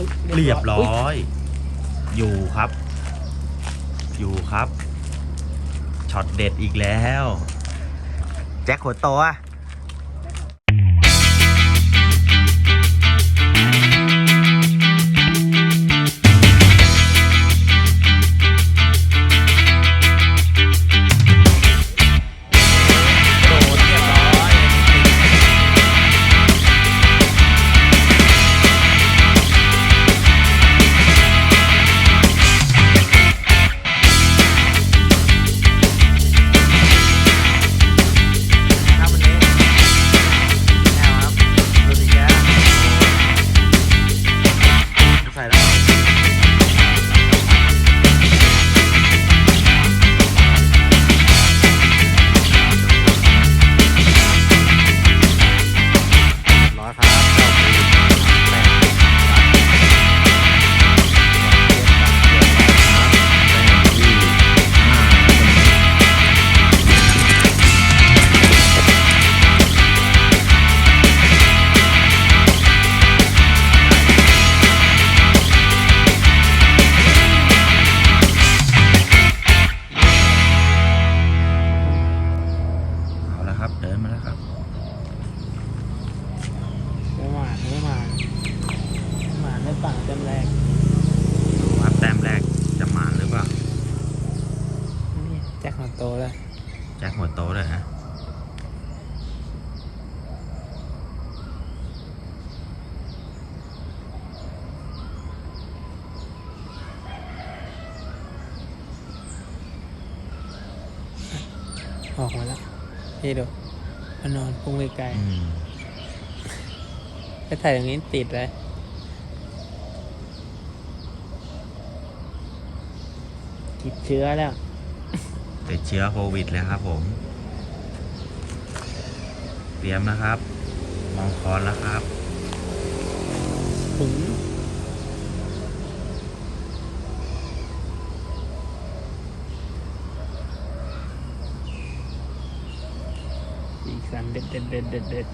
ปึ๊เรียบร้อุ๊อย อยู่ครับ อยู่ครับช็อตเด็ดอีกแล้ว แจ็คหัวโตอะ นี่ดูมานอนพุ่งไกลอืมๆถ้าถ่ายอย่างนี้ติดเลยติดเชื้อแล้ว ติดเชื้อโควิดแล้วครับผม เตรียมนะครับ มองคอนแล้วครับถึง สีสันเด็ดเด็ดเด็ดเด็ดเด็ด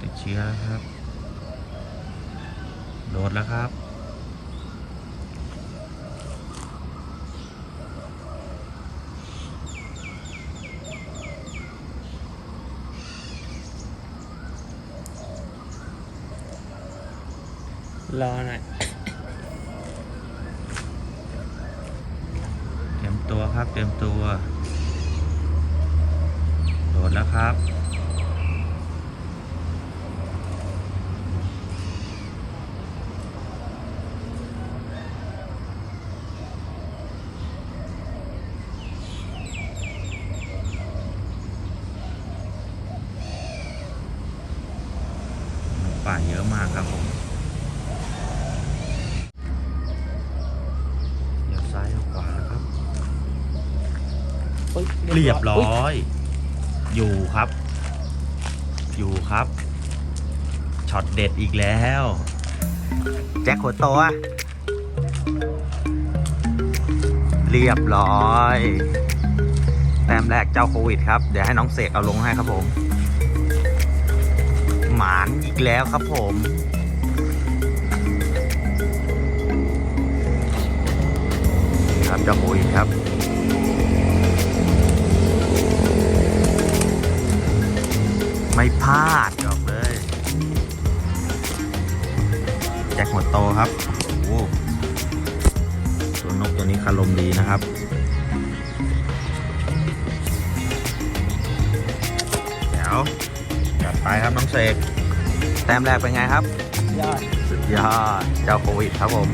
ติดเชื้อแล้วครับ โดดแล้วครับ รอหน่อยเตรียมตัวครับเตรียมตัวโดดแล้วครับ ป่าเยอะมากครับผมเลี้ยวซ้ายเลี้ยวขวาแล้วครับ เรียบร้อุ๊อย อยู่ครับ อยู่ครับช็อตเด็ดอีกแล้ว แจ็คหัวโตอะเรียบร้อย แต้มแรกเจ้าโควิดครับ เดี๋ยวให้น้องเสกเอาลงให้ครับผม หมานอีกแล้วครับผมครับเจ้าโควิดครับ ไม่พลาดบอกเลยแจ็คหัวโตครับโอ้ตัวนกตัวนี้คารมดีนะครับ เดี๋ยวจัดไปครับน้องเสกแต้มแรกเป็นไงครับ ยอด สุดยอด เจ้าโควิดครับผม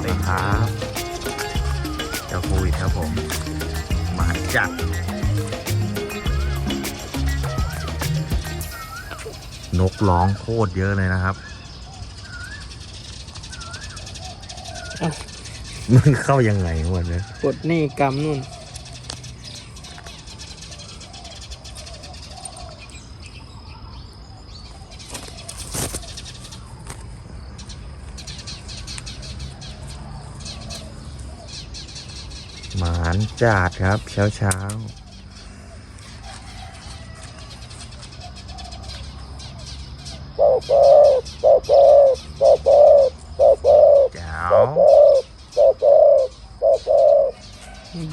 เสกครับ เจ้าโควิดครับผม มาจัด นกร้องโคตรเยอะเลยนะครับ มันเข้ายังไงวันนี้กดนี่กำนู่น หมานจัดครับเช้าเช้า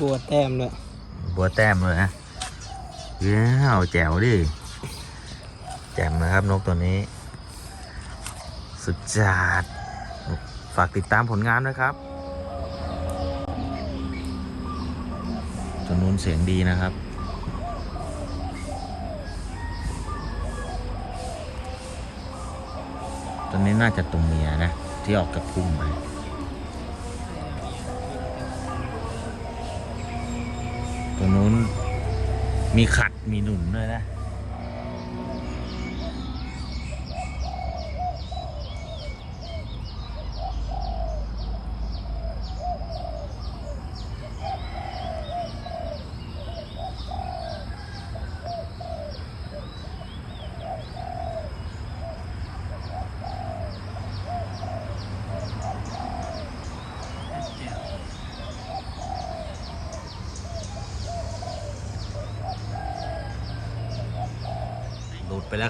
บัวแต้มเลยบัวแต้มเลยนะว้าวแจ๋วดิ แจ่มนะครับนกตัวนี้ สุดจัดฝากติดตามผลงานด้วยครับตัวนู้นเสียงดีนะครับตัวนี้น่าจะตัวเมียนะ ที่ออกกับพุ่มไป มีขัดมีหนุนด้วยนะ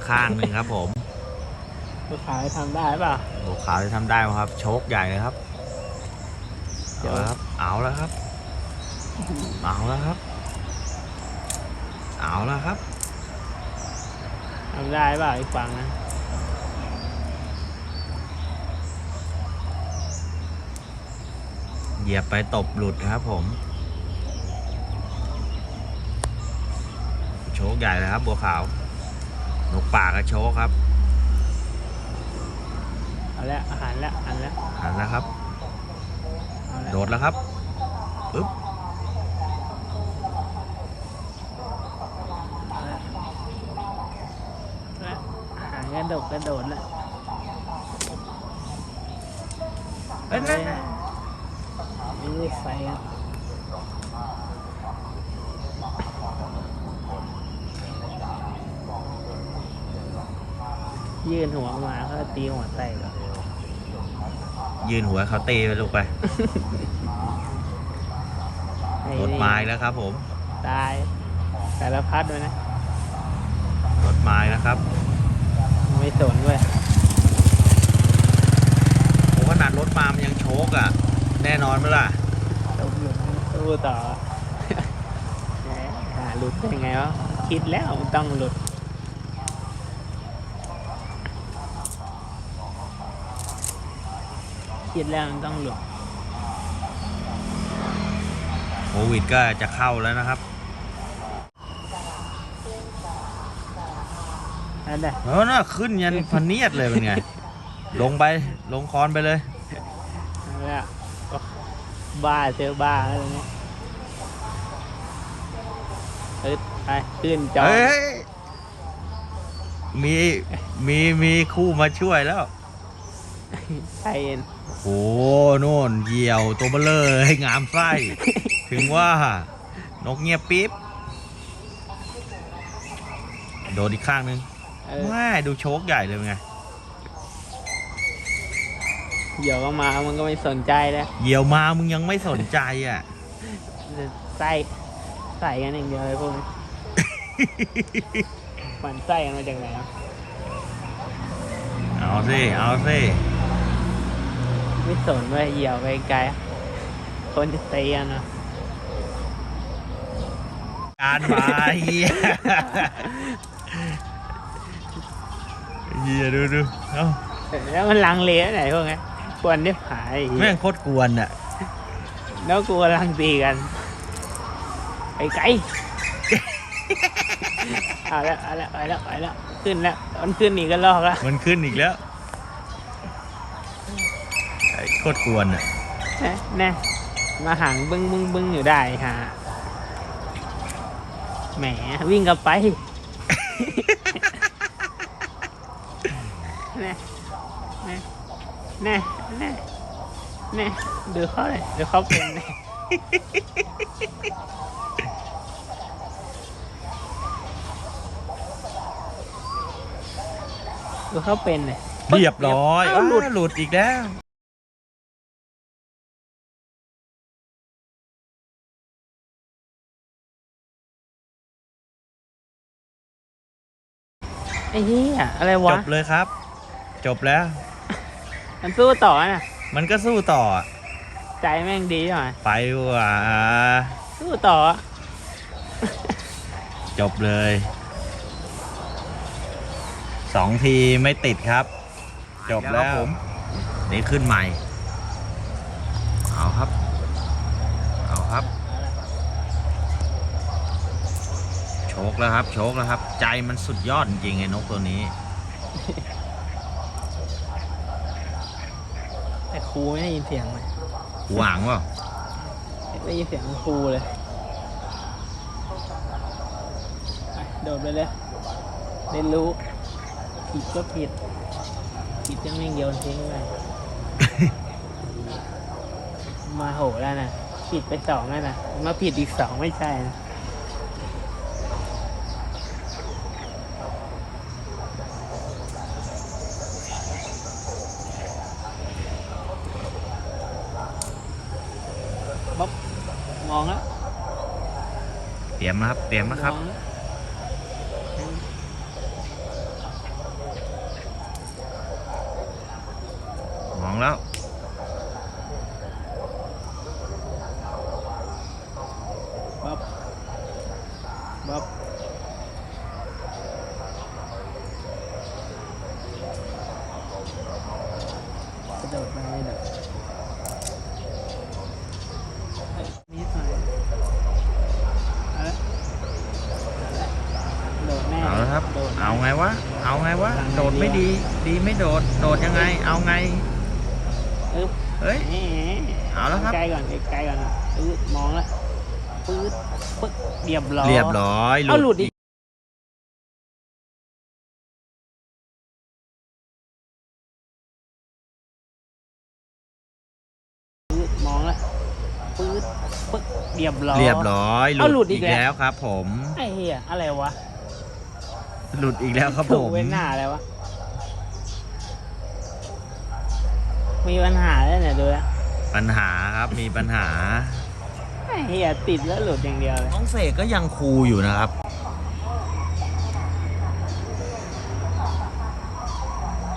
ข้างหนึ่งครับ ผมลูกค้าทำได้ป่ะบัวขาวจะทำได้ไหมครับ โชคใหญ่เลยครับเดี๋เอายวแล้วครับ เอาแล้วครับ เอาแล้วครับ เอาแล้วครับ ทำได้ป่ะอีกฝั่งนะเหยียบไปตบหลุดครับ ผม โชคใหญ่เลยครับ บัวขาว นกป่าก็โชคครับเอาละอาหารละอาหารละหันแล้วครับ เอาละโดดแล้วครับปึ๊บเอาละละอาหารกระโดดกระโดดละเอ้ยนั่นนี่ได้ไฟครับ ยื่นหัวมาเขาตีหัวแตกอะยืนหัวเขาตีไปลูกไปไอ้รถนี่ไม้แล้วครับ ผมตายสารพัดเลยนะ รถไม้แล้วครับไม่สนด้วยผมขนาดรถมามันยังโชกอะ แน่นอนไหมล่ะตบหลุดสู้ต่อแหมหาหลุดได้ไงวะคิดแล้วมันต้องหลุด คิดแล้วมันต้องหลุดโควิดก็จะเข้าแล้วนะครับนั่นแหละแล้วน่ะขึ้นยันพะเนียดเลยเป็นไง ลงไปลงคอนไปเลยนั่นแหละบ้าเจอบ้าอะไรเงี้ยเฮ้ยไปขึ้นจอเฮ้ยมีมีมีคู่มาช่วยแล้วไปเอ็น โอ้โน่นเหยี่ยวตัวเบลเลอร์ให้งามไส้ ถึงว่านกเงียบปิ๊บ โดนอีกข้างนึงเออไม่ดูโชคใหญ่เลยเป็นไงเดี๋ยวก็มามันก็ไม่สนใจแล้วเหยี่ยวมา มึงยังไม่สนใจอะใส่ใส่กันอย่างเดียวเลยพวกนี้มันใส่กันมาจากไหนวะเอาสิ เอาสิ ไม่สนว่าเหยี่ยวไปไกล คนจะตีกันเนาะการมาเฮียเฮียดูดูเอ้าแล้วมันลังเลไหนพวกนี้ควรได้ผายแม่งโคตรกวนอะ แล้วกูกำลังตีกัน ไปไกลเอาแล้วเอาแล้วไปแล้วไปแล้วขึ้นแล้ว มันขึ้นอีกก็ลอกแล้ว มันขึ้นอีกแล้วไอ้ โคตรกวนอะแน่แน่มาหังบึ้งบึ้งบึ้งอยู่ได้ฮะแหมวิ่งกลับไปแน่แน่แน่แน่แน่ดูเขาเลยดูเขาเป็นเลยดูเขาเป็นเลยเรียบร้อยอ้าวหลุดอ้าวหลุดอีกแล้ว อ้เหี้ยอะไรจวะบเลยครับ จบแล้ว มันสู้ต่อน่ะมันก็สู้ต่ออะใจแม่งดีหน่อยไปว่ะสู้ต่ออะจบเลยสองทีไม่ติดครับ จบแล้วผมนี่ขึ้นใหม่ เอาครับ เอาครับ โชกแล้วครับโชกแล้วครับ ใจมันสุดยอดจริงๆไอ้นกตัวนี้แต่ครูไม่ได้ยินเสียงเลยหวังเปล่าได้ยินเสียงครูเลยไปโดดไปเลยเรียนรู้ ผิดก็ผิด ผิดยังแม่งโยนทิ้งไปมาโหแล้วนะผิดไปสองแล้วนะมาผิดอีกสองไม่ใช่นะบ๊อบมองแล้ว เตรีย มนะครับเตรียมนะครับ มองแล้วมองแล้วบ๊อบบ๊อบกระโดดมาไม่โดดเฮ้ยนิดหน่อยเอาละโดดแน่ เอาแล้วครับ โดด เอาไงวะ เอาไงวะ โดดไม่ดี ดีไม่โดด โดดยังไง เอาไงอึ๊บเฮ้ยแหมเอาแล้วครับ ใกล้ๆก่อนใกล้ๆก่อนอึ๊บมองแล้วปื๊ดปึ๊กเรียบร้อย เรียบร้อยเอาหลุดอีกปื๊ดมองแล้วปื๊ดปึ๊กเรียบร้อย เรียบร้อยเอาหลุดอีกแล้วแล้วครับผม ไอ้เหี้ย อะไรวะ หลุดอีกแล้วครับผถูกม เว้นหน้าอะไรวะ มีปัญหาแล้วเนี่ยดูแล้วปัญหาครับมีปัญหา ไอ้เหี้ยติดแล้วหลุดอย่างเดียวเลย น้องเสกก็ยังคูลอยู่นะครับ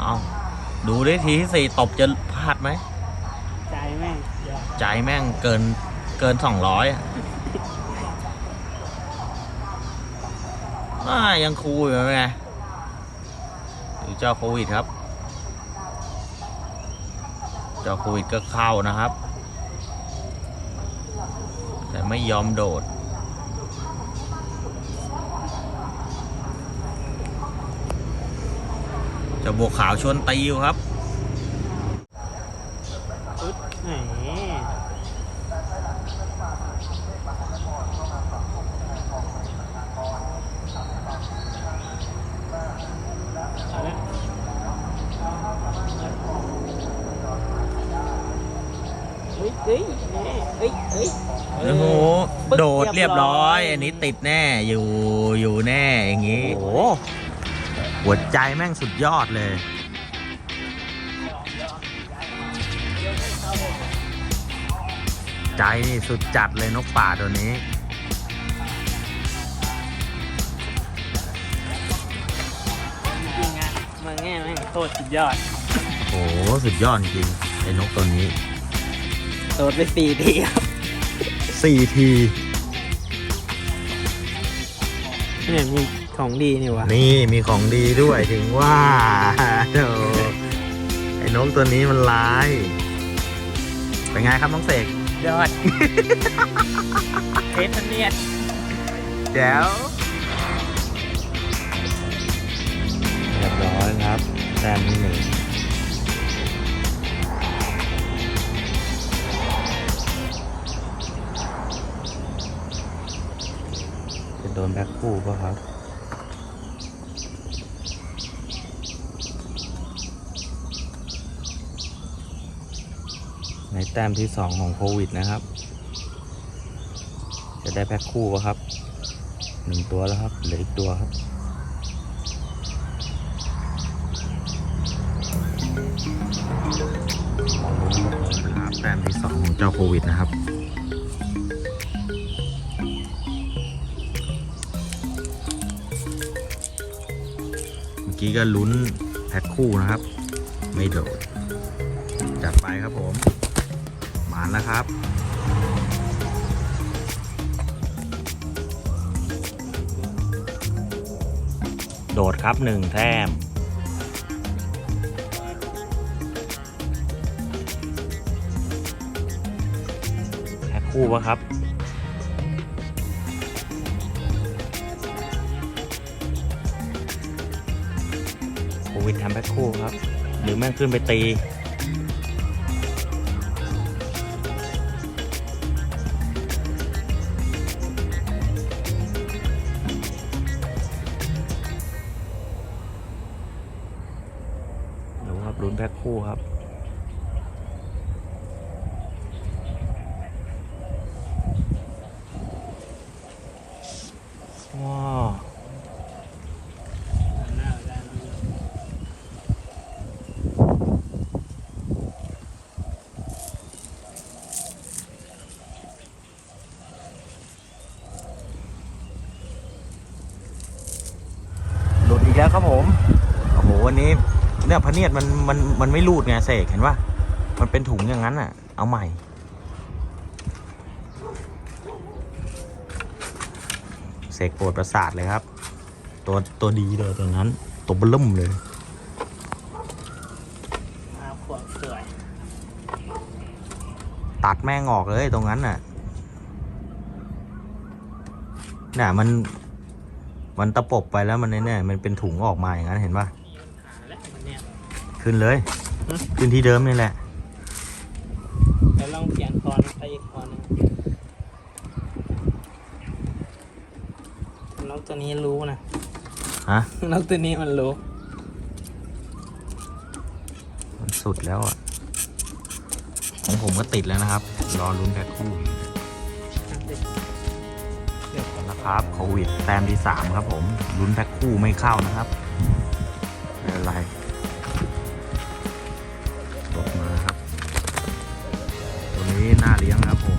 เอาดูได้ทีที่สี่ตบจะพลาดไหม ใจแม่งเดี๋ยวใจแม่งเกินเกินสองร้อยายังคูอยู่เป็นไงดูเจ้าโควิดครับ เจ้าโควิดก็เข้านะครับ แต่ไม่ยอมโดดเจะบวกขาวชวนตีอยู่ครับ อึ๊ดแหมเอาละเฮ้ยเฮ้ยเฮ้ยเฮ้ยเฮ้ย โอ้โห ปึ๊ก โดดเรียบร้อย เรียบร้อย อันนี้ ติดแน่อยู่อยู่แน่อย่างงี้ โอ้โหหัวใจแม่งสุดยอดเลย ใจนี่สุดจัดเลยนกป่าตัวนี้ จริงๆอะมันแง่แม่งโคตรสุดยอดโอ้โหสุดยอดจริงไอ้นกตัวนี้โดดไปสี่ทีครับสี่ที เนี่ยมีของดีนี่วะนี่มีของดีด้วยถึงว่าโธ่ไอ้นกตัวนี้มันร้าย เป็นไงครับน้องเสกยอดเทสเนียดแจ๋วเรียบร้อยครับแต้มที่หนึ่ง ดนแบ็คคู่ป่ะครับในแต้มที่สองของโควิดนะครับ จะได้แพ็คคู่ป่ะครับหนึ่งตัวแล้วครับ เหลืออีกตัวครับครับแต้มที่สองของเจ้าโควิดนะครับ กี้ก็ลุ้นแพ็คคู่นะครับ ไม่โดด จัดไปครับผมมาแล้วครับโดดครับหนึ่งแต้ม แพ็คคู่ปะครับ วิดทำแพ็คคู่ครับ หรือแม่งขึ้นไปตี ครับผม โอ้โหวันนี้เนี่ยพะเนียดมันมันมันไม่รูดไงเสกเห็นปะมันเป็นถุงอย่างนั้นอะ เอาใหม่ เสกปวดประสาทเลยครับ ตัวตัวดีเลยตัวนั้น ตัวเบลุ่มเลยมาขวบสวยตัดแม่งออกเลยตรงนั้นน่ะ น่ะมัน มันตะปบไปแล้วมันเนี่ยมันเป็นถุงออกมาอย่างนั้นเห็นปะมีปัญหาแล้วมันเนี่ยขึ้นเลยฮะขึ้นที่เดิมนี่แหละเดี๋ยวลองเปลี่ยนคอนไปอีกคอนหนึงนกตัวนี้รู้นะฮะนกตัวนี้มันรู้ มันสุดแล้วอะของผมก็ติดแล้วนะครับ รอลุ้นแพ็คคู่ ครับโควิดแต้มที่ 3 ครับผมลุ้นแพ็คคู่ไม่เข้านะครับไม่เป็นไรตกมาครับ ตัวนี้น่าเลี้ยงครับผม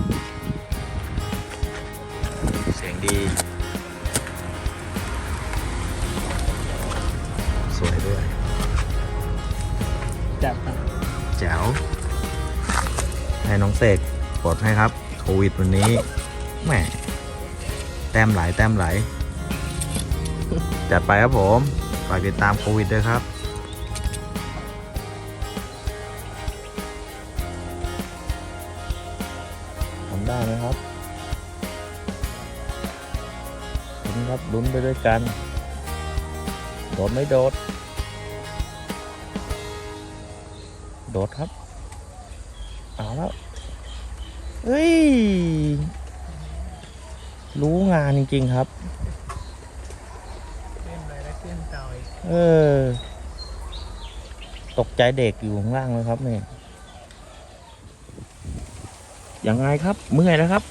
เสียงดี สวยด้วยจับอะแจ๋วให้น้องเสกปลดให้ครับ โควิดวันนี้แหม แต้มไหลแต้มไหลจัดไปครับผมฝากติดตามโควิดด้วยครับทำได้ไหมครับลุ้นครับลุ้นไปด้วยกัน โดดไม่โดด โดดครับ เอาแล้วเฮ้ย รู้งานจริง ๆ ครับขึ้นไปแล้วขึ้นเต่อีกเออ ตกใจเด็กอยู่ข้างล่างเลยครับเนี่ยยังไงครับ เมื่อยแล้วครับ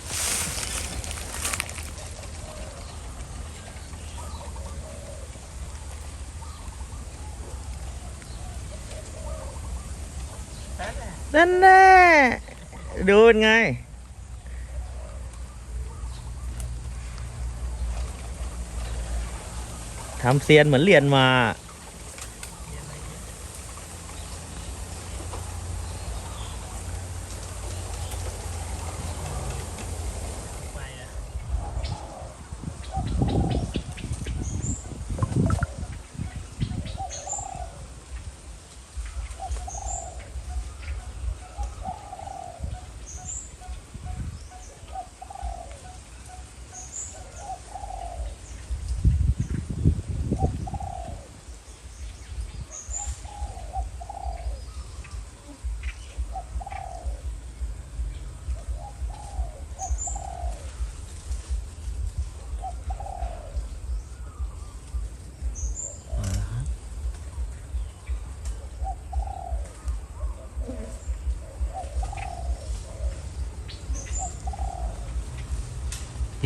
นั่นแน่ดูเป็นไง ทำเซียนเหมือนเรียนมา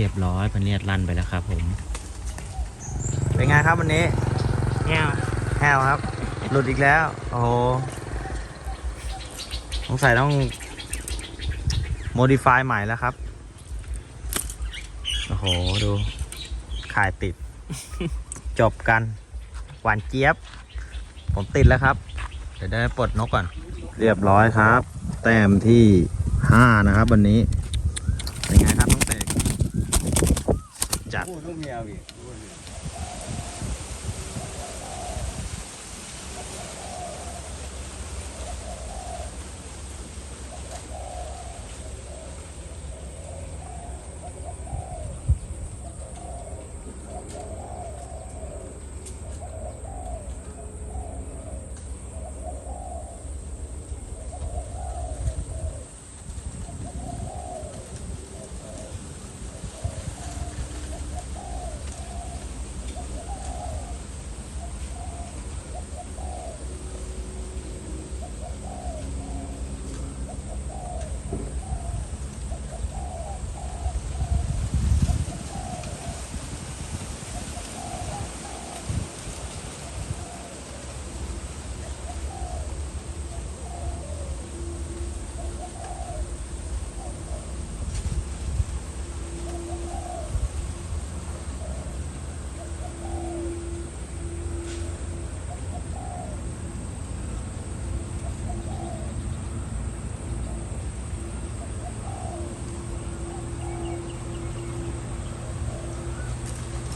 รียบร้อยพเนียดลั่นไปแล้วครับผม เป็นไงครับวันนี้แง่วแฮวครับ หลุดอีกแล้ว โอ้โหสงสัยต้องโมดิฟายใหม่แล้วครับ โอ้โห ดูข่ายติด จบกัน หวานเจี๊ยบ ผมติดแล้วครับ เดี๋ยวได้ปลดนกก่อน เรียบร้อยครับ แต้มที่ห้านะครับวันนี้เป็นไงครับน้องเสก จัด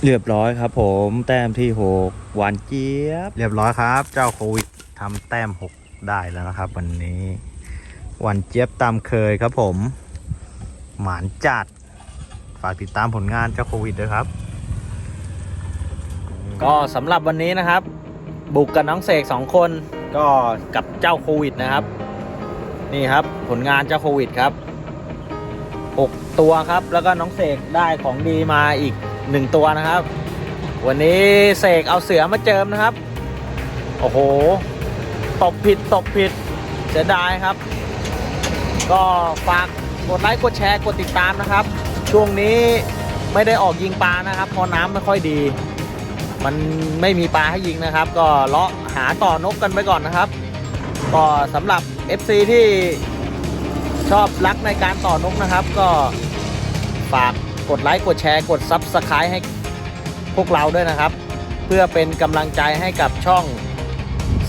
เมียพี่เรียบร้อยครับผมแต้มที่หกหวานเจี๊ยบ เรียบร้อยครับ เจ้าโควิดทำแต้มหกได้แล้วนะครับ วันนี้หวานเจี๊ยบตามเคยครับผม หมานจัด ฝากติดตามผลงานเจ้าโควิดด้วยครับ ก็สำหรับวันนี้นะครับ บุกกับน้องเสกสองคนก็กับเจ้าโควิดนะครับ นี่ครับผลงานเจ้าโควิดครับ 6 ตัวครับแล้วก็น้องเสกได้ของดีมาอีก 1ตัวนะครับ วันนี้เสกเอาเสือมาเจิมนะครับ โอ้โห ตบผิดตบผิดเสียดายครับ ก็ฝากกดไลค์กดแชร์กดติดตามนะครับ ช่วงนี้ไม่ได้ออกยิงปลานะครับเพราะน้ำไม่ค่อยดี มันไม่มีปลาให้ยิงนะครับ ก็เลาะหาต่อนกกันไปก่อนนะครับ ก็สำหรับ FC ที่ชอบรักในการต่อนกนะครับ ก็ฝาก กดไลค์กดแชร์กดซับสไครต์ให้พวกเราด้วยนะครับ เพื่อเป็นกำลังใจให้กับช่อง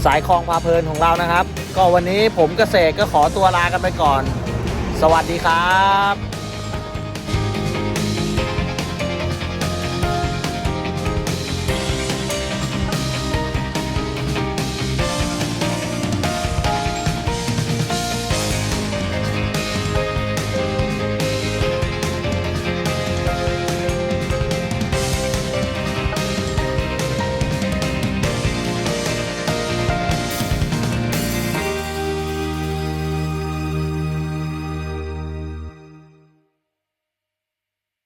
สายคลองพาเพลินของเรานะครับ ก็วันนี้ผมเกษตรก็ขอตัวลากันไปก่อน สวัสดีครับ